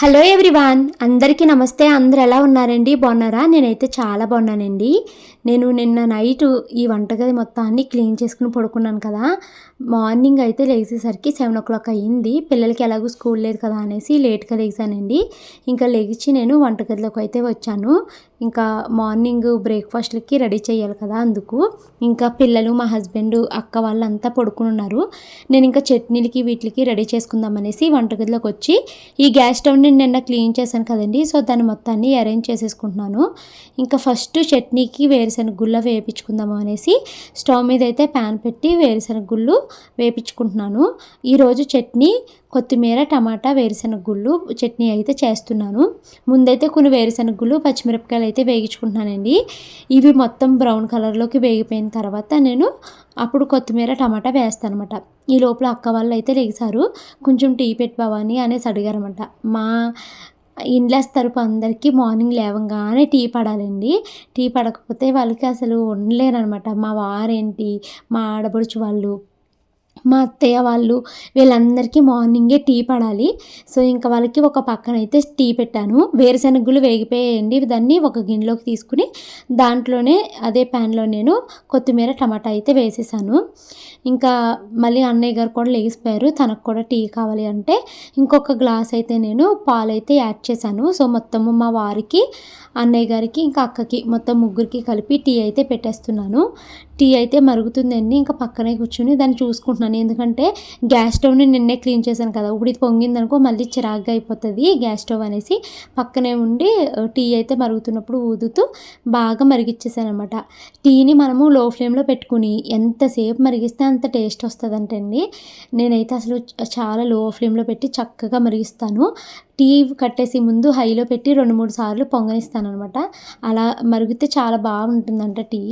Hello everyone అందరికీ నమస్తే. అందరు ఎలా ఉన్నారండి? బాగున్నారా? నేనైతే చాలా బాగున్నానండి. నేను నిన్న నైట్ ఈ వంటగది మొత్తాన్ని క్లీన్ చేసుకుని పడుకున్నాను కదా. మార్నింగ్ అయితే లేచేసరికి సెవెన్ ఓ క్లాక్ అయ్యింది. పిల్లలకి ఎలాగో స్కూల్ లేదు కదా అనేసి లేట్గా లేచానండి. ఇంకా లేచి నేను వంటగదిలోకి అయితే వచ్చాను. ఇంకా మార్నింగ్ బ్రేక్ఫాస్ట్లకి రెడీ చేయాలి కదా అందుకు. ఇంకా పిల్లలు మా హస్బెండ్ అక్క వాళ్ళంతా పడుకుని ఉన్నారు. నేను ఇంకా చట్నీలకి వీటికి రెడీ చేసుకుందాం అనేసి వంటగదిలోకి వచ్చి ఈ గ్యాస్ స్టవ్ని నిన్న క్లీన్ చేశాను కదండి సో దాన్ని మొత్తాన్ని అరేంజ్ చేసేసుకుంటున్నాను. ఇంకా ఫస్ట్ చట్నీకి వేరుశనగ గుళ్ళ వేపించుకుందాము అనేసి స్టవ్ మీద అయితే ప్యాన్ పెట్టి వేరుశనగ గుళ్ళు వేపించుకుంటున్నాను ఈరోజు చట్నీ కొత్తిమీర టమాటా వేరుశనగ గుళ్ళు చట్నీ అయితే చేస్తున్నాను. ముందైతే కొన్ని వేరుశనగ గుళ్ళు పచ్చిమిరపకాయలు అయితే వేగించుకుంటున్నానండి. ఇవి మొత్తం బ్రౌన్ కలర్లోకి వేగిపోయిన తర్వాత నేను అప్పుడు కొత్తిమీర టమాటా వేస్తాను అనమాట ఈ లోపల అక్క వాళ్ళు అయితే లేచారు. కొంచెం టీ పెట్టి భవాని అనేసి అడిగారనమాట మా ఇండ్లెస్ తరపు అందరికీ మార్నింగ్ లేవగానే టీ పడాలండి. టీ పడకపోతే వాళ్ళకి అసలు ఉండలేరనమాట మా వారేంటి? మా ఆడపడుచు వాళ్ళు మా అత్తయ్య వాళ్ళు వీళ్ళందరికీ మార్నింగే టీ పడాలి. సో ఇంకా వాళ్ళకి ఒక పక్కన అయితే టీ పెట్టాను. వేరుశెనగలు వేగిపోయాయండి. దాన్ని ఒక గిన్నెలోకి తీసుకుని దాంట్లోనే అదే ప్యాన్లో నేను కొత్తిమీర టమాటా అయితే వేసేసాను. ఇంకా మళ్ళీ అన్నయ్య గారు కూడా లేగిపోయారు తనకు కూడా టీ కావాలి అంటే ఇంకొక గ్లాస్ అయితే నేను పాలు అయితే యాడ్ చేశాను. సో మొత్తము మా వారికి అన్నయ్య గారికి ఇంకా అక్కకి మొత్తం ముగ్గురికి కలిపి టీ అయితే పెట్టేస్తున్నాను. టీ అయితే మరుగుతుందండి. ఇంకా పక్కనే కూర్చుని దాన్ని చూసుకుంటున్నాను. ఎందుకంటే గ్యాస్ స్టవ్ని నిన్నే క్లీన్ చేశాను కదా. ఇప్పుడు ఇది పొంగిందనుకో మళ్ళీ చిరాగ్గా అయిపోతుంది గ్యాస్ స్టవ్ అనేసి. పక్కనే ఉండి టీ అయితే మరుగుతున్నప్పుడు ఊదుతూ బాగా మరిగిచ్చేసాను అనమాట టీని మనము లో ఫ్లేమ్లో పెట్టుకుని ఎంతసేపు మరిగిస్తే అంత టేస్ట్ వస్తుందంటండి. నేనైతే అసలు చాలా లో ఫ్లేమ్లో పెట్టి చక్కగా మరిగిస్తాను. టీ కట్టేసి ముందు హైలో పెట్టి రెండు మూడు సార్లు పొంగనిస్తాను అనమాట అలా మరిగితే చాలా బాగుంటుందంట టీ.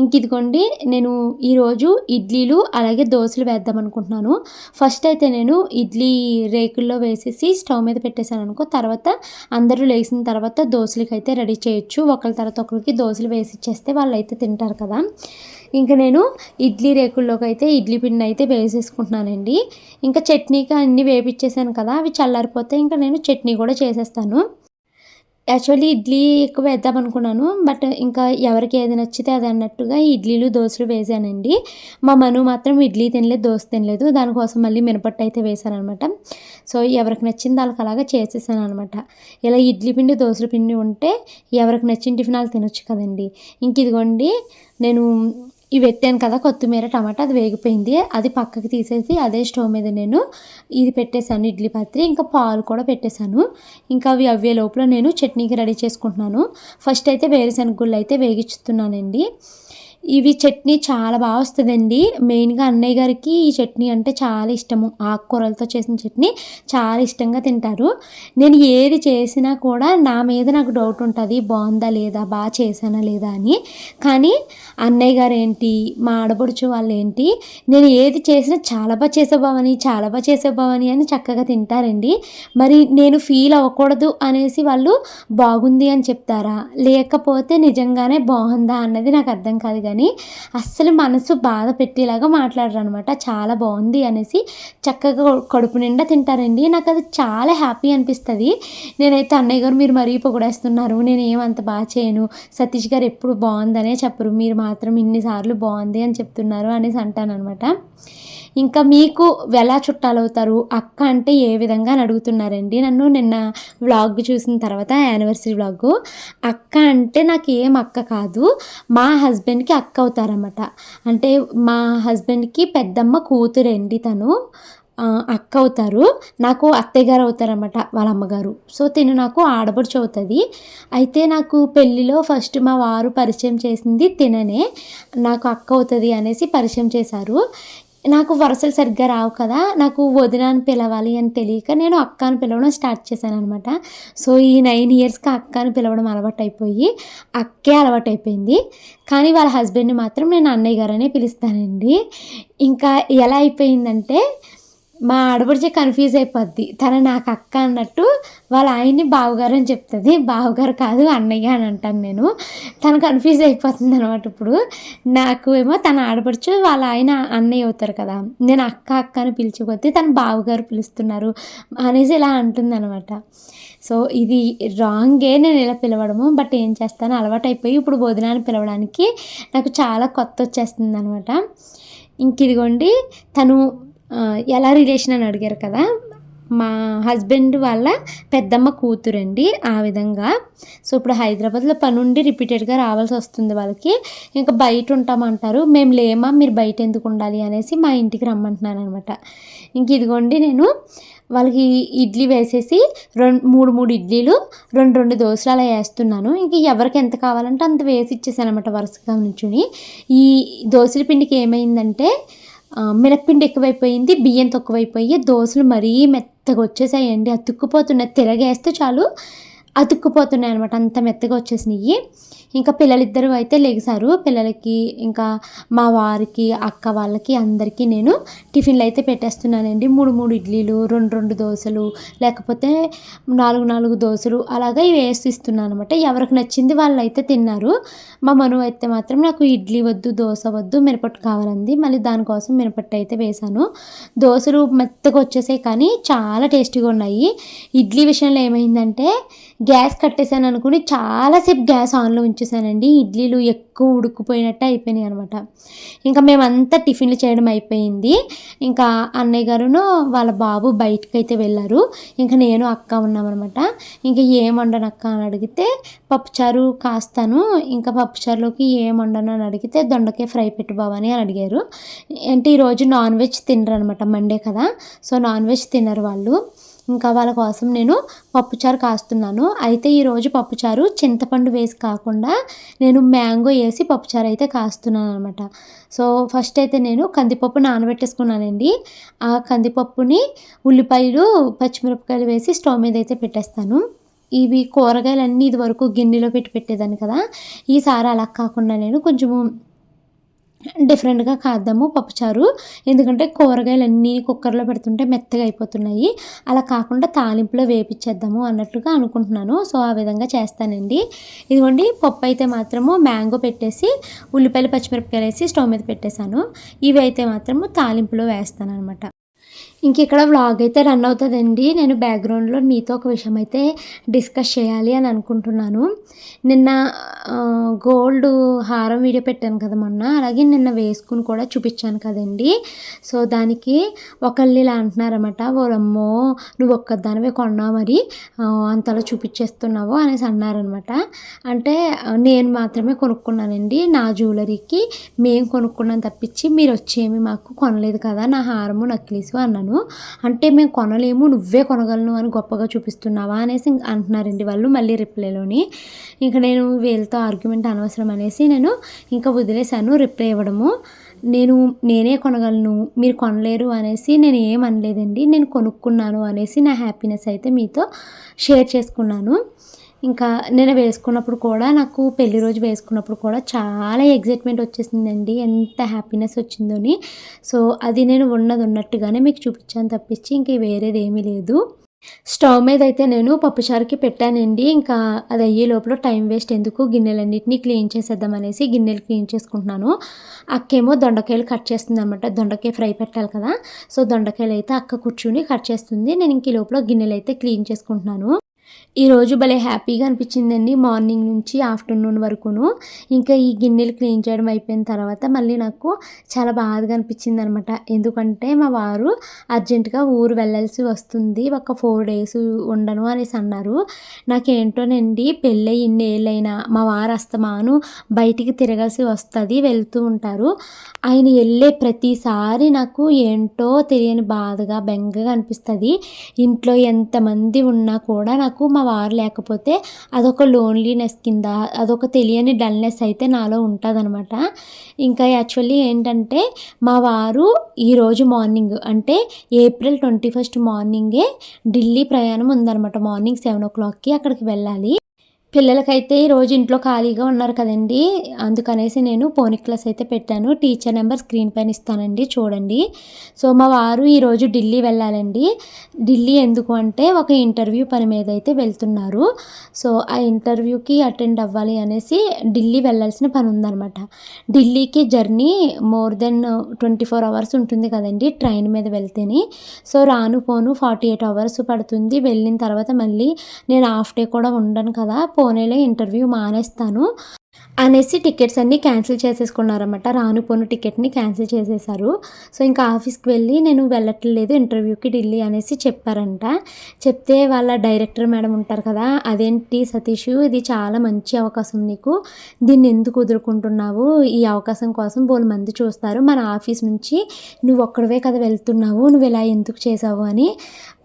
ఇంక ఇదిగోండి నేను ఈరోజు ఇడ్లీలు అలాగే దోశలు వేద్దాం అనుకుంటున్నాను ఫస్ట్ అయితే నేను ఇడ్లీ రేకుల్లో వేసేసి స్టవ్ మీద పెట్టేశాను అనుకో తర్వాత అందరూ లేచిన తర్వాత దోశలకి అయితే రెడీ చేయొచ్చు. ఒకరి తర్వాత ఒకరికి దోశలు వేసి ఇచ్చేస్తే వాళ్ళు అయితే తింటారు కదా. ఇంకా నేను ఇడ్లీ రేకుల్లోకి అయితే ఇడ్లీ పిండి అయితే వేసేసుకుంటున్నానండి. ఇంకా చట్నీకి అన్నీ వేపించేసాను కదా అవి చల్లారిపోతే ఇంకా నేను చట్నీ కూడా చేసేస్తాను. యాక్చువల్లీ ఇడ్లీ ఎక్కువ వేద్దాం అనుకున్నాను బట్ ఇంకా ఎవరికి ఏది నచ్చితే అది అన్నట్టుగా ఇడ్లీలు దోశలు వేసానండి. మా మను మాత్రం ఇడ్లీ తినలేదు దోశ తినలేదు. దానికోసం మళ్ళీ మినపట్టు అయితే వేసాను అనమాట సో ఎవరికి నచ్చింది వాళ్ళకి అలాగా చేసేసాను అనమాట. ఇలా ఇడ్లీ పిండి దోశల పిండి ఉంటే ఎవరికి నచ్చిన టిఫిన్ వాళ్ళు తినొచ్చు కదండి. ఇంక ఇదిగోండి నేను ఇవి పెట్టాను కదా కొత్తిమీర టమాటా అది వేగిపోయింది. అది పక్కకి తీసేసి అదే స్టవ్ మీద నేను ఇది పెట్టేశాను ఇడ్లీ పాత్రి ఇంకా పాలు కూడా పెట్టేశాను. ఇంకా అవి అవే లోపల నేను చట్నీకి రెడీ చేసుకుంటున్నాను. ఫస్ట్ అయితే వేరుశనగ గుళ్ళు అయితే వేగిస్తున్నానండి ఇవి చట్నీ చాలా బాగా వస్తుందండి. మెయిన్గా అన్నయ్య గారికి ఈ చట్నీ అంటే చాలా ఇష్టము. ఆకుకూరలతో చేసిన చట్నీ చాలా ఇష్టంగా తింటారు. నేను ఏది చేసినా కూడా నా మీద నాకు డౌట్ ఉంటుంది. బాగుందా లేదా? బాగా చేశానా లేదా అని. కానీ అన్నయ్య గారు ఏంటి? మా ఆడపడుచు వాళ్ళు ఏంటి? నేను ఏది చేసినా చాలా బాగా చేసేబావని చాలా బాగా చేసేబావని అని చక్కగా తింటారండి. మరి నేను ఫీల్ అవ్వకూడదు అనేసి వాళ్ళు బాగుంది అని చెప్తారా? లేకపోతే నిజంగానే బాగుందా అన్నది నాకు అర్థం కాదు కానీ అస్సలు మనసు బాధ పెట్టేలాగా మాట్లాడరు అనమాట చాలా బాగుంది అనేసి చక్కగా కడుపు నిండా తింటారండి. నాకు అది చాలా హ్యాపీ అనిపిస్తుంది. నేనైతే అన్నయ్య గారు మీరు మరీ పొగడేస్తున్నారు. నేను ఏమంత బాగా చేయను. సతీష్ గారు ఎప్పుడు బాగుందనే చెప్పరు. మీరు మాత్రం ఇన్నిసార్లు బాగుంది అని చెప్తున్నారు అనేసి అంటాను అనమాట ఇంకా మీకు ఎలా చుట్టాలవుతారు? అక్క అంటే ఏ విధంగా అని అడుగుతున్నారండి. నన్ను నిన్న వ్లాగ్ చూసిన తర్వాత యానివర్సరీ వ్లాగ్ అక్క అంటే నాకు ఏం అక్క కాదు. మా హస్బెండ్కి అక్క అవుతారన్నమాట. అంటే మా హస్బెండ్కి పెద్దమ్మ కూతురండి తను. అక్క అవుతారు. నాకు అత్తయ్యగారు అవుతారన్నమాట వాళ్ళ అమ్మగారు. సో తిను నాకు ఆడపడుచు అవుతుంది. అయితే నాకు పెళ్ళిలో ఫస్ట్ మా వారు పరిచయం చేసింది తిననే. నాకు అక్క అవుతుంది అనేసి పరిచయం చేశారు. నాకు వరుసలు సరిగ్గా రావు కదా నాకు వదిన అని పిలవాలి అని తెలియక నేను అక్క అని పిలవడం స్టార్ట్ చేశాను అనమాట. సో ఈ నైన్ ఇయర్స్కి అక్క అని పిలవడం అలవాటు అయిపోయి అక్కే అలవాటు అయిపోయింది కానీ వాళ్ళ హస్బెండ్ని మాత్రం నేను అన్నయ్య గారనే పిలుస్తానండి. ఇంకా ఎలా అయిపోయిందంటే మా ఆడపడిచే కన్ఫ్యూజ్ అయిపోద్ది. తన నాకు అక్క అన్నట్టు వాళ్ళ ఆయన్ని బావగారు అని చెప్తుంది. బావగారు కాదు అన్నయ్య అని అంటాను నేను. తను కన్ఫ్యూజ్ అయిపోతుంది అనమాట ఇప్పుడు. నాకు ఏమో తన ఆడపడుచు వాళ్ళ ఆయన అన్నయ్య అవుతారు కదా. నేను అక్క అక్క అని పిలిచిపోతే తను బావగారు పిలుస్తున్నారు అనేసి ఇలా అంటుంది అనమాట సో ఇది రాంగే నేను ఇలా పిలవడము బట్ ఏం చేస్తాను అలవాటు అయిపోయి ఇప్పుడు భోజనాన్ని పిలవడానికి నాకు చాలా కొత్త వచ్చేస్తుంది అనమాట ఇంక ఇదిగోండి తను ఎలా రిలేషన్ అని అడిగారు కదా మా హస్బెండ్ వాళ్ళ పెద్దమ్మ కూతురండి ఆ విధంగా. సో ఇప్పుడు హైదరాబాద్లో పని ఉండి రిపీటెడ్గా రావాల్సి వస్తుంది వాళ్ళకి. ఇంకా బయట ఉంటామంటారు మేము లేమా మీరు బయట ఎందుకు ఉండాలి? అనేసి మా ఇంటికి రమ్మంటున్నాను అనమాట ఇంక ఇదిగోండి నేను వాళ్ళకి ఇడ్లీ వేసేసి రెండు మూడు మూడు ఇడ్లీలు రెండు రెండు దోశలు అలా వేస్తున్నాను. ఇంక ఎవరికి ఎంత కావాలంటే అంత వేసి ఇచ్చేసాను అనమాట వరుసగా నుంచుని. ఈ దోశల పిండికి ఏమైందంటే మినప్పిండి ఎక్కువైపోయింది బియ్యం తక్కువైపోయి దోశలు మరీ మెత్తగా వచ్చేసాయండి. అతుక్కుపోతున్న తిరగేస్తే చాలు. అతుక్కుపోతున్నాయి అనమాట అంత మెత్తగా వచ్చేసినాయి ఇంకా పిల్లలిద్దరూ అయితే లెగిసారు పిల్లలకి ఇంకా మా వారికి అక్క వాళ్ళకి అందరికీ నేను టిఫిన్లు అయితే పెట్టేస్తున్నానండి. మూడు మూడు ఇడ్లీలు రెండు రెండు దోశలు లేకపోతే నాలుగు నాలుగు దోశలు అలాగా వేసి ఇస్తున్నాను అనమాట ఎవరికి నచ్చింది వాళ్ళు అయితే తిన్నారు. మా మను అయితే మాత్రం నాకు ఇడ్లీ వద్దు దోశ వద్దు మినపట్టు కావాలంది. మళ్ళీ దానికోసం మినపట్టు అయితే వేశాను దోశలు మెత్తగా వచ్చేసాయి కానీ చాలా టేస్టీగా ఉన్నాయి. ఇడ్లీ విషయంలో ఏమైందంటే గ్యాస్ కట్టేసాను అనుకుని చాలాసేపు గ్యాస్ ఆన్లో ఉంచేసానండి ఇడ్లీలు ఎక్కువ ఉడుకుపోయినట్టు అయిపోయినాయి అనమాట ఇంకా మేమంతా టిఫిన్లు చేయడం అయిపోయింది. ఇంకా అన్నయ్య గారును వాళ్ళ బాబు బయటకు అయితే వెళ్ళారు. ఇంకా నేను అక్క ఉన్నామన్నమాట. ఇంకా ఏం వండను అక్క అని అడిగితే పప్పుచారు కాస్తాను. ఇంకా పప్పుచారులోకి ఏం వండను అని అడిగితే దొండకాయ ఫ్రై పెట్టు బావని అని అడిగారు. అంటే ఈరోజు నాన్ వెజ్ తినరు అనమాట మండే కదా. సో నాన్ వెజ్ తినరు వాళ్ళు. ఇంకా వాళ్ళ కోసం నేను పప్పుచారు కాస్తున్నాను. అయితే ఈరోజు పప్పుచారు చింతపండు వేసి కాకుండా నేను మ్యాంగో వేసి పప్పుచారు అయితే కాస్తున్నాను అనమాట సో ఫస్ట్ అయితే నేను కందిపప్పు నానబెట్టేసుకున్నానండి. ఆ కందిపప్పుని ఉల్లిపాయలు పచ్చిమిరపకాయలు వేసి స్టవ్ మీద అయితే పెట్టేస్తాను. ఇవి కూరగాయలన్నీ ఇది వరకు గిన్నెలో పెట్టి పెట్టేదాన్ని కదా. ఈసారి అలా కాకుండా నేను కొంచెము డిఫరెంట్గా కాద్దాము పప్పుచారు. ఎందుకంటే కూరగాయలు అన్నీ కుక్కర్లో పెడుతుంటే మెత్తగా అయిపోతున్నాయి. అలా కాకుండా తాలింపులో వేపించేద్దాము అన్నట్టుగా అనుకుంటున్నాను. సో ఆ విధంగా చేస్తానండి. ఇదిగోండి పప్పు అయితే మాత్రము మ్యాంగో పెట్టేసి ఉల్లిపాయలు పచ్చిమిరపకాయలు వేసి స్టవ్ మీద పెట్టేశాను. ఇవి అయితే మాత్రము తాలింపులో వేస్తాను అనమాట ఇంక ఇక్కడ వ్లాగ్ అయితే రన్ అవుతుందండి. నేను బ్యాక్గ్రౌండ్లో మీతో ఒక విషయం అయితే డిస్కస్ చేయాలి అని అనుకుంటున్నాను. నిన్న గోల్డ్ హారం వీడియో పెట్టాను కదా మొన్న. అలాగే నిన్న వేసుకుని కూడా చూపించాను కదండి. సో దానికి ఒకళ్ళు ఇలా అంటున్నారన్నమాట ఓరమ్మో నువ్వు ఒక్కదానివే కొన్నావు మరి అంతలో అంతలా చూపించేస్తున్నావు అనేసి అన్నారనమాట అంటే నేను మాత్రమే కొనుక్కున్నానండి. నా జ్యువెలరీకి మేము కొనుక్కున్నాను తప్పించి మీరు వచ్చేమి మాకు కొనలేదు కదా నా హారము నక్లీసు అన్నాను. అంటే మేము కొనలేము నువ్వే కొనగలను అని గొప్పగా చూపిస్తున్నావా అనేసి అంటున్నారండి వాళ్ళు మళ్ళీ రిప్లైలోని. ఇంకా నేను వీళ్ళతో ఆర్గ్యుమెంట్ అనవసరం అనేసి నేను ఇంకా వదిలేశాను రిప్లై ఇవ్వడము. నేను నేనే కొనగలను మీరు కొనలేరు అనేసి నేను ఏం అనలేదండి నేను కొనుక్కున్నాను అనేసి నా హ్యాపీనెస్ అయితే మీతో షేర్ చేసుకున్నాను. ఇంకా నేను వేసుకున్నప్పుడు కూడా నాకు పెళ్ళి రోజు వేసుకున్నప్పుడు కూడా చాలా ఎగ్జైట్మెంట్ వచ్చేసిందండి. ఎంత హ్యాపీనెస్ వచ్చిందని సో అది నేను ఉన్నది ఉన్నట్టుగానే మీకు చూపించాను తప్పించి ఇంక వేరేది ఏమీ లేదు. స్టవ్ మీద అయితే నేను పప్పుచారుకి పెట్టానండి. ఇంకా అది అయ్యే లోపల టైం వేస్ట్ ఎందుకు గిన్నెలన్నింటినీ క్లీన్ చేసేద్దాం అనేసి గిన్నెలు క్లీన్ చేసుకుంటున్నాను. అక్కేమో దొండకాయలు కట్ చేస్తుంది అనమాట దొండకాయ ఫ్రై పెట్టాలి కదా. సో దొండకాయలు అయితే అక్క కూర్చుని కట్ చేస్తుంది. నేను ఇంక లోపల గిన్నెలు అయితే క్లీన్ చేసుకుంటున్నాను. ఈరోజు భలే హ్యాపీగా అనిపించిందండి మార్నింగ్ నుంచి ఆఫ్టర్నూన్ వరకును. ఇంకా ఈ గిన్నెలు క్లీన్ చేయడం అయిపోయిన తర్వాత మళ్ళీ నాకు చాలా బాధగా అనిపించింది అనమాట ఎందుకంటే మా వారు అర్జెంటుగా ఊరు వెళ్ళాల్సి వస్తుంది. ఒక ఫోర్ డేస్ ఉండను అనేసి అన్నారు. నాకేంటోనండి పెళ్ళి ఇన్ని ఏళ్ళైనా మా వారు అస్తమాను బయటికి తిరగాల్సి వస్తుంది వెళ్తూ ఉంటారు. ఆయన వెళ్ళే ప్రతిసారి నాకు ఏంటో తెలియని బాధగా బెంగగా అనిపిస్తుంది. ఇంట్లో ఎంతమంది ఉన్నా కూడా నాకు మా వారు లేకపోతే అదొక లోన్లీనెస్ కింద అదొక తెలియని డల్నెస్ అయితే నాలో ఉంటుందన్నమాట ఇంకా యాక్చువల్లీ ఏంటంటే మా వారు ఈరోజు మార్నింగ్ అంటే ఏప్రిల్ ట్వంటీ ఫస్ట్ మార్నింగే ఢిల్లీ ప్రయాణం ఉందన్నమాట మార్నింగ్ సెవెన్ ఓ క్లాక్కి అక్కడికి వెళ్ళాలి. పిల్లలకైతే ఈరోజు ఇంట్లో ఖాళీగా ఉన్నారు కదండీ! అందుకనేసి నేను పోనీ క్లాస్ అయితే పెట్టాను. టీచర్ నెంబర్ స్క్రీన్ పైన ఇస్తానండి చూడండి. సో, మా వారు ఈరోజు ఢిల్లీ వెళ్ళాలండి. ఢిల్లీ ఎందుకు అంటే ఒక ఇంటర్వ్యూ పని మీద అయితే వెళ్తున్నారు. సో, ఆ ఇంటర్వ్యూకి అటెండ్ అవ్వాలి అనేసి ఢిల్లీ వెళ్ళాల్సిన పని ఉందన్నమాట ఢిల్లీకి జర్నీ మోర్ దెన్ 24 అవర్స్ ఉంటుంది కదండి ట్రైన్ మీద వెళ్తేని. సో, రాను పోను 48 అవర్స్ పడుతుంది. వెళ్ళిన తర్వాత మళ్ళీ నేను హాఫ్ డే కూడా ఉండను కదా! పోనీలే ఇంటర్వ్యూ మానేస్తాను అనేసి టికెట్స్ అన్నీ క్యాన్సిల్ చేసేసుకున్నారన్నమాట. రాను పోను టికెట్‌ని క్యాన్సిల్ చేసేసారు. సో, ఇంకా ఆఫీస్‌కి వెళ్ళి నేను వెళ్ళట్లేదు ఇంటర్వ్యూకి ఢిల్లీ అనేసి చెప్పారంట. చెప్తే వాళ్ళ డైరెక్టర్ మేడం ఉంటారు కదా! అదేంటి సతీష్ ఇది చాలా మంచి అవకాశం నీకు. దీన్ని ఎందుకు వదులుకుంటున్నావు? ఈ అవకాశం కోసం బోలెడుమంది చూస్తారు. మన ఆఫీస్ నుంచి నువ్వు ఒక్కడివే కదా వెళ్తున్నావు. నువ్వు ఇలా ఎందుకు చేసావు అని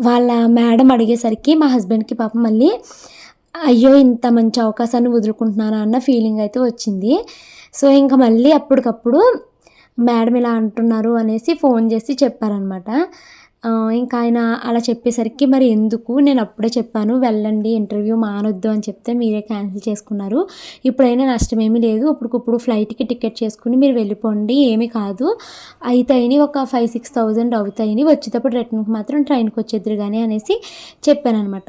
వాళ్ళ మేడం అడిగేసరికి మా హస్బెండ్‌కి పాపం మళ్ళీ అయ్యో! ఇంత మంచి అవకాశాన్ని వదులుకుంటున్నానా అన్న ఫీలింగ్ అయితే వచ్చింది. సో, ఇంకా మళ్ళీ అప్పటికప్పుడు మేడం ఇలా అంటున్నారు అనేసి ఫోన్ చేసి చెప్పారనమాట. ఇంకా ఆయన అలా చెప్పేసరికి మరి ఎందుకు నేను అప్పుడే చెప్పాను వెళ్ళండి ఇంటర్వ్యూ మానొద్దు అని చెప్తే మీరే క్యాన్సిల్ చేసుకున్నారు. ఇప్పుడైనా నష్టమేమీ లేదు. ఇప్పుడు ఫ్లైట్‌కి టికెట్ చేసుకుని మీరు వెళ్ళిపోండి ఏమీ కాదు. అయితాయని ఒక 5, 6,000 అవుతాయని వచ్చేటప్పుడు రిటర్న్‌కి మాత్రం ట్రైన్‌కి వచ్చేద్దురు కానీ అనేసి చెప్పాననమాట.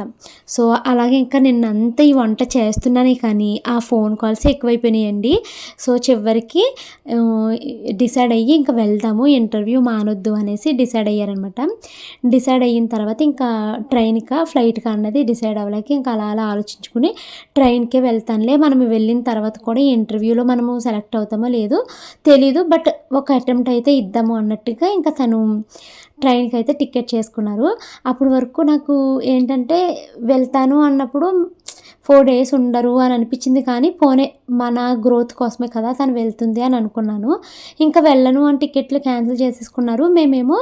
సో, అలాగే ఇంకా నిన్నంతా ఈ వంట చేస్తున్నానే కానీ ఆ ఫోన్ కాల్స్ ఎక్కువైపోయినాయండి. సో, చివరికి డిసైడ్ అయ్యి ఇంక వెళ్దాము ఇంటర్వ్యూ మానొద్దు అనేసి డిసైడ్ అయ్యారనమాట. డిసైడ్ అయిన తర్వాత ఇంకా ట్రైన్‌కా, ఫ్లైట్‌కా అన్నది డిసైడ్ అవ్వలేక ఇంకా అలా అలా ఆలోచించుకుని ట్రైన్‌కే వెళ్తానులే మనం వెళ్ళిన తర్వాత కూడా ఇంటర్వ్యూలో మనము సెలెక్ట్ అవుతామో లేదో తెలీదు. బట్ ఒక అటెంప్ట్ అయితే ఇద్దాము అన్నట్టుగా ఇంకా తను ట్రైన్‌కి అయితే టికెట్ చేసుకున్నారు. అప్పటి వరకు నాకు ఏంటంటే వెళ్తాను అన్నప్పుడు ఫోర్ డేస్ ఉండరు అని అనిపించింది కానీ పోనే మన గ్రోత్ కోసమే కదా తను వెళ్తుంది అని అనుకున్నాను. ఇంకా వెళ్ళను అని టికెట్లు క్యాన్సిల్ చేసేసుకున్నారు. మేమేమో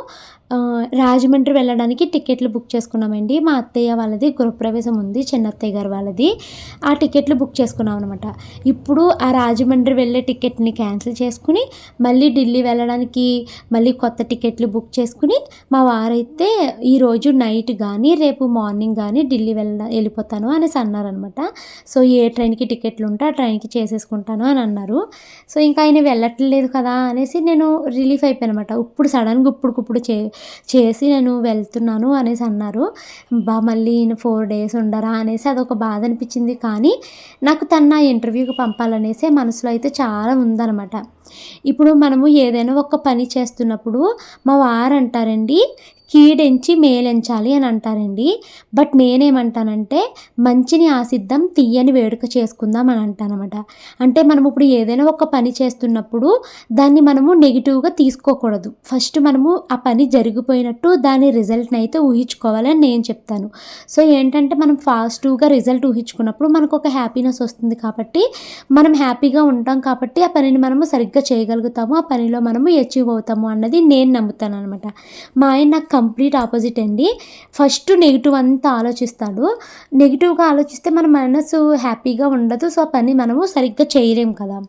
రాజమండ్రి వెళ్ళడానికి టికెట్లు బుక్ చేసుకున్నామండి. మా అత్తయ్య వాళ్ళది గృహప్రవేశం ఉంది చిన్న అత్తయ్య గారు వాళ్ళది. ఆ టికెట్లు బుక్ చేసుకున్నాం అనమాట. ఇప్పుడు ఆ రాజమండ్రి వెళ్ళే టికెట్‌ని క్యాన్సిల్ చేసుకుని మళ్ళీ ఢిల్లీ వెళ్ళడానికి మళ్ళీ కొత్త టికెట్లు బుక్ చేసుకుని మా వారైతే ఈరోజు నైట్ కానీ రేపు మార్నింగ్ కానీ ఢిల్లీ వెళ్ళ వెళ్ళిపోతాను అనేసి అన్నారనమాట. సో, ఏ ట్రైన్‌కి టికెట్లు ఉంటే ఆ ట్రైన్‌కి చేసేసుకుంటాను అని అన్నారు. సో, ఇంకా ఆయన వెళ్ళట్లేదు కదా అనేసి నేను రిలీఫ్ అయిపోయాను అనమాట ఇప్పుడు సడన్గా ఇప్పుడుకిప్పుడు చే చేసి నేను వెళ్తున్నాను అనేసి అన్నారు. బా మళ్ళీ ఈయన 4 డేస్ ఉండరా అనేసి అదొక బాధ అనిపించింది. కానీ నాకు తన నా ఇంటర్వ్యూకి పంపాలనేసే మనసులో అయితే చాలా ఉందన్నమాట ఇప్పుడు మనము ఏదైనా ఒక పని చేస్తున్నప్పుడు మా వారు అంటారండి కీడెంచి మేలెంచాలి అని అంటారండి. బట్ నేనేమంటానంటే మంచిని ఆశిద్దాం తియ్యని వేడుక చేసుకుందాం అని అంటానమాట అంటే మనం ఇప్పుడు ఏదైనా ఒక పని చేస్తున్నప్పుడు దాన్ని మనము నెగిటివ్గా తీసుకోకూడదు. ఫస్ట్ మనము ఆ పని జరిగిపోయినట్టు దాని రిజల్ట్‌ని అయితే ఊహించుకోవాలని నేను చెప్తాను. సో, ఏంటంటే మనం పాజిటివ్‌గా రిజల్ట్ ఊహించుకున్నప్పుడు మనకు ఒక హ్యాపీనెస్ వస్తుంది కాబట్టి మనం హ్యాపీగా ఉంటాం కాబట్టి ఆ పనిని మనము సరిగ్గా చేయగలుగుతాము. ఆ పనిలో మనము అచీవ్ అవుతాము అన్నది నేను నమ్ముతాను అనమాట మా ఆయన నాకు కంప్లీట్ ఆపోజిట్ అండి. ఫస్ట్ నెగిటివ్ అంతా ఆలోచిస్తాడు. నెగిటివ్గా ఆలోచిస్తే మన మనసు హ్యాపీగా ఉండదు. సో, ఆ పని మనము సరిగ్గా చేయలేము కదా!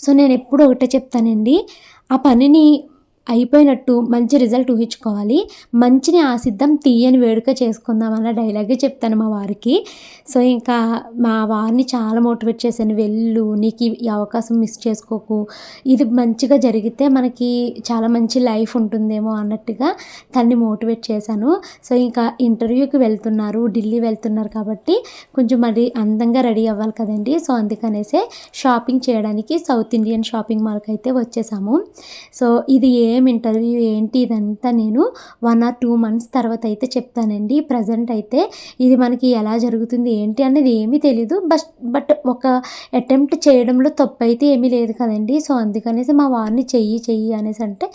సో, నేను ఎప్పుడు ఒకటే చెప్తానండి. ఆ పనిని అయిపోయినట్టు మంచి రిజల్ట్ ఊహించుకోవాలి. మంచిని ఆశిద్దాం తీయని వేడుక చేసుకుందాం అన్న డైలాగే చెప్తాను మా వారికి. సో, ఇంకా మా వారిని చాలా మోటివేట్ చేశాను. వెళ్ళు నీకు ఈ అవకాశం మిస్ చేసుకోకు. ఇది మంచిగా జరిగితే మనకి చాలా మంచి లైఫ్ ఉంటుందేమో అన్నట్టుగా తన్ని మోటివేట్ చేశాను. సో, ఇంకా ఇంటర్వ్యూకి వెళ్తున్నారు. ఢిల్లీ వెళ్తున్నారు కాబట్టి కొంచెం మరి అందంగా రెడీ అవ్వాలి కదండీ! సో, అందుకనేసే షాపింగ్ చేయడానికి సౌత్ ఇండియన్ షాపింగ్ మాల్కి అయితే వచ్చేసాము. సో, ఇది ఏ ఇంటర్వ్యూ ఏంటి ఇదంతా నేను వన్ ఆర్ టూ మంత్స్ తర్వాత అయితే చెప్తానండి. ప్రజెంట్ అయితే ఇది మనకి ఎలా జరుగుతుంది ఏంటి అనేది ఏమీ తెలీదు. బట్ బట్ ఒక అటెంప్ట్ చేయడంలో తప్పు అయితే ఏమీ లేదు కదండీ! సో, అందుకనేసి మా వారిని చెయ్యి చెయ్యి అనేసి అంటే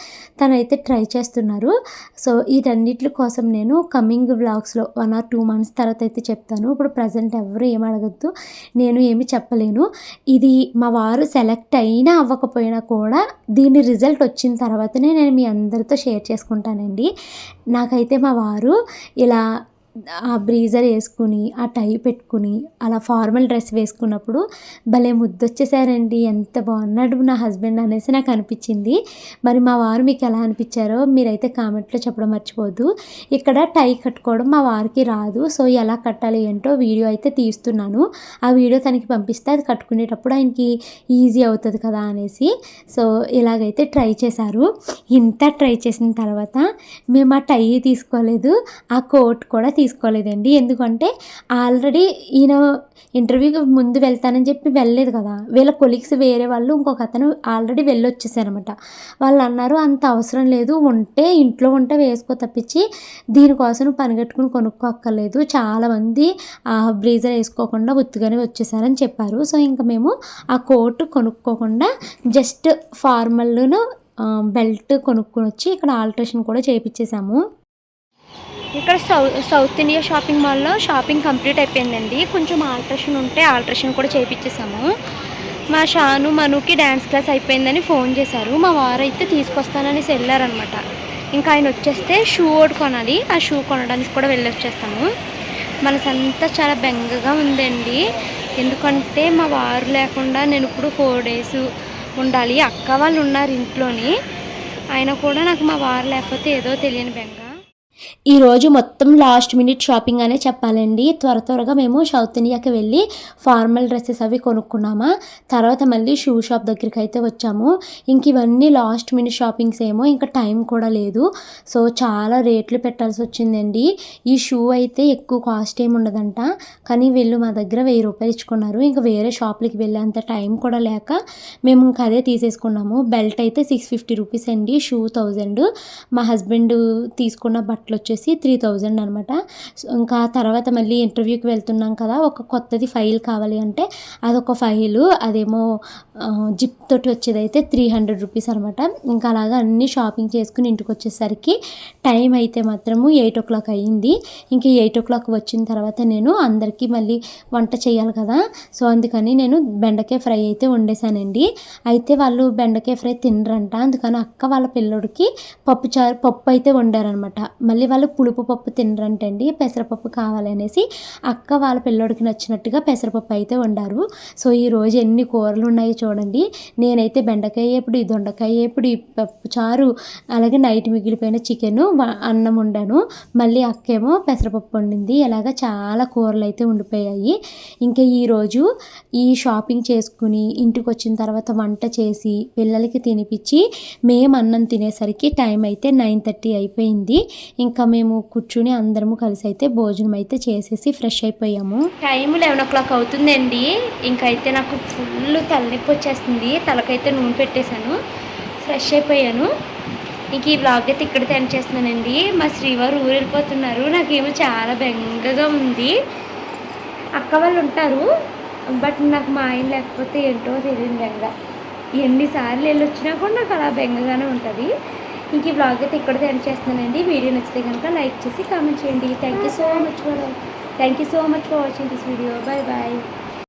తనైతే ట్రై చేస్తున్నారు. సో, వీటన్నిటి కోసం నేను కమింగ్ బ్లాగ్స్లో వన్ ఆర్ టూ మంత్స్ తర్వాత అయితే చెప్తాను. ఇప్పుడు ప్రజెంట్ ఎవరు ఏమి అడగద్దు నేను ఏమి చెప్పలేను. ఇది మా వారు సెలెక్ట్ అయినా అవ్వకపోయినా కూడా దీని రిజల్ట్ వచ్చిన తర్వాతనే నేను మీ అందరితో షేర్ చేసుకుంటానండి. నాకైతే మా వారు ఇలా ఆ బ్రీజర్ వేసుకుని ఆ టై పెట్టుకుని అలా ఫార్మల్ డ్రెస్ వేసుకున్నప్పుడు భలే ముద్దొచ్చేసారండి. ఎంత బాగున్నాడు నా హస్బెండ్ అనేసి నాకు అనిపించింది. మరి మా వారు మీకు ఎలా అనిపించారో మీరైతే కామెంట్లో చెప్పడం మర్చిపోద్దు ఇక్కడ టై కట్టుకోవడం మా వారికి రాదు. సో ఎలా కట్టాలి ఏంటో వీడియో అయితే తీస్తున్నాను. ఆ వీడియో తనకి పంపిస్తే అది కట్టుకునేటప్పుడు ఆయనకి ఈజీ అవుతుంది కదా అనేసి. సో ఇలాగైతే ట్రై చేశారు. ఇంత ట్రై చేసిన తర్వాత మేము ఆ టై తీసుకోలేదు. ఆ కోట్ కూడా తీసుకోలేదండి. ఎందుకంటే ఆల్రెడీ ఈయన ఇంటర్వ్యూకి ముందు వెళ్తానని చెప్పి వెళ్ళలేదు కదా. వీళ్ళ కొలీగ్స్ వేరే వాళ్ళు ఇంకొక అతను ఆల్రెడీ వెళ్ళొచ్చేసారనమాట. వాళ్ళు అన్నారు అంత అవసరం లేదు ఉంటే ఇంట్లో ఉంటే వేసుకో తప్పించి దీనికోసం పనిగట్టుకుని కొనుక్కోక్కర్లేదు. చాలామంది ఆ బ్రీజర్ వేసుకోకుండా ఉత్తుగానే వచ్చేసారని చెప్పారు. సో ఇంకా మేము ఆ కోట్ కొనుక్కోకుండా జస్ట్ ఫార్మల్ను బెల్ట్ కొనుక్కొని వచ్చి ఇక్కడ ఆల్ట్రేషన్ కూడా చేయించేసాము ఇక్కడ సౌ సౌత్ ఇండియా షాపింగ్ మాల్లో షాపింగ్ కంప్లీట్ అయిపోయిందండి. కొంచెం ఆల్ట్రేషన్ ఉంటే ఆల్ట్రేషన్ కూడా చేయించేసాము మా షాను మనుకి డ్యాన్స్ క్లాస్ అయిపోయిందని ఫోన్ చేశారు. మా వారు అయితే తీసుకొస్తాననేసి వెళ్ళారనమాట ఇంకా ఆయన వచ్చేస్తే షూ ఒకటి కొనాలి. ఆ షూ కొనడానికి కూడా వెళ్ళి వచ్చేస్తాము మనసంతా చాలా బెంగగా ఉందండి. ఎందుకంటే మా వారు లేకుండా నేను ఇప్పుడు ఫోర్ డేస్ ఉండాలి. అక్క వాళ్ళు ఉన్నారు ఇంట్లోని. ఆయన కూడా నాకు మా వారు లేకపోతే ఏదో తెలియని బెంగ ఈరోజు మొత్తం లాస్ట్ మినిట్ షాపింగ్ అనే చెప్పాలండి. త్వర త్వరగా మేము సౌత్ ఇండియాకి వెళ్ళి ఫార్మల్ డ్రెస్సెస్ అవి కొనుక్కున్నామా. తర్వాత మళ్ళీ షూ షాప్ దగ్గరికి అయితే వచ్చాము. ఇంక ఇవన్నీ లాస్ట్ మినిట్ షాపింగ్స్ ఏమో ఇంకా టైం కూడా లేదు. సో చాలా రేట్లు పెట్టాల్సి వచ్చిందండి. ఈ షూ అయితే ఎక్కువ కాస్ట్ ఏమి ఉండదంట. కానీ వీళ్ళు మా దగ్గర వెయ్యి రూపాయలు ఇచ్చుకున్నారు. ఇంకా వేరే షాప్లకి వెళ్ళేంత టైం కూడా లేక మేము ఇంకా అదే తీసేసుకున్నాము. బెల్ట్ అయితే సిక్స్ ఫిఫ్టీ రూపీస్ అండి. షూ థౌజండ్ మా హస్బెండ్ తీసుకున్న బట్టలు వచ్చేసి త్రీ థౌజండ్ అనమాట ఇంకా తర్వాత మళ్ళీ ఇంటర్వ్యూకి వెళ్తున్నాం కదా ఒక కొత్తది ఫైల్ కావాలి అంటే అదొక ఫైలు అదేమో జిప్ తోటి వచ్చేది అయితే త్రీ హండ్రెడ్ రూపీస్ అనమాట ఇంకా అలాగా అన్నీ షాపింగ్ చేసుకుని ఇంటికి వచ్చేసరికి టైం అయితే మాత్రము ఎయిట్ ఓ క్లాక్ అయ్యింది. ఇంకా ఎయిట్ ఓ క్లాక్ వచ్చిన తర్వాత నేను అందరికీ మళ్ళీ వంట చేయాలి కదా సో అందుకని నేను బెండకాయ ఫ్రై అయితే వండేసానండి అయితే వాళ్ళు బెండకాయ ఫ్రై తినరంట అందుకని అక్క వాళ్ళ పిల్లోడికి పప్పు చారు పప్పు అయితే వండారనమాట మళ్ళీ మళ్ళీ వాళ్ళు పులుపు పప్పు తినరంటండి పెసరపప్పు కావాలనేసి అక్క వాళ్ళ పిల్లోడికి నచ్చినట్టుగా పెసరపప్పు అయితే వండారు. సో ఈరోజు ఎన్ని కూరలు ఉన్నాయో చూడండి. నేనైతే బెండకాయ ఎప్పుడు దొండకాయ ఎప్పుడు పప్పు చారు అలాగే నైట్ మిగిలిపోయిన చికెన్ అన్నం వండాను. మళ్ళీ అక్కేమో పెసరపప్పు వండింది. ఇలాగ చాలా కూరలు అయితే ఉండిపోయాయి. ఇంకా ఈరోజు ఈ షాపింగ్ చేసుకుని ఇంటికి వచ్చిన తర్వాత వంట చేసి పిల్లలకి తినిపించి మేము అన్నం తినేసరికి టైం అయితే నైన్ థర్టీ అయిపోయింది. ఇంకా మేము కూర్చుని అందరము కలిసి అయితే భోజనం అయితే చేసేసి ఫ్రెష్ అయిపోయాము. టైం లెవెన్ ఓ క్లాక్ అవుతుందండి. ఇంకైతే నాకు ఫుల్ తలనొప్పి వచ్చేస్తుంది. తలకైతే నూనె పెట్టేశాను. ఫ్రెష్ అయిపోయాను. ఇంక ఈ బ్లాగ్ అయితే ఇక్కడ ఎండ్ చేస్తున్నానండి. మా శ్రీవారు ఊరు వెళ్ళిపోతున్నారు నాకేమో చాలా బెంగగా ఉంది. అక్క వాళ్ళు ఉంటారు. బట్ నాకు మా ఆయన లేకపోతే ఏంటో తెలియదు బెంగ. ఎన్నిసార్లు వెళ్ళొచ్చినా కూడా నాకు అలా బెంగగానే ఉంటుంది. ఇంక ఈ బ్లాగ్ అయితే ఇక్కడ ఎండ్ చేస్తున్నానండి. వీడియో నచ్చితే కనుక లైక్ చేసి కామెంట్ చేయండి. Thank you so much for thank you so much for watching this video bye bye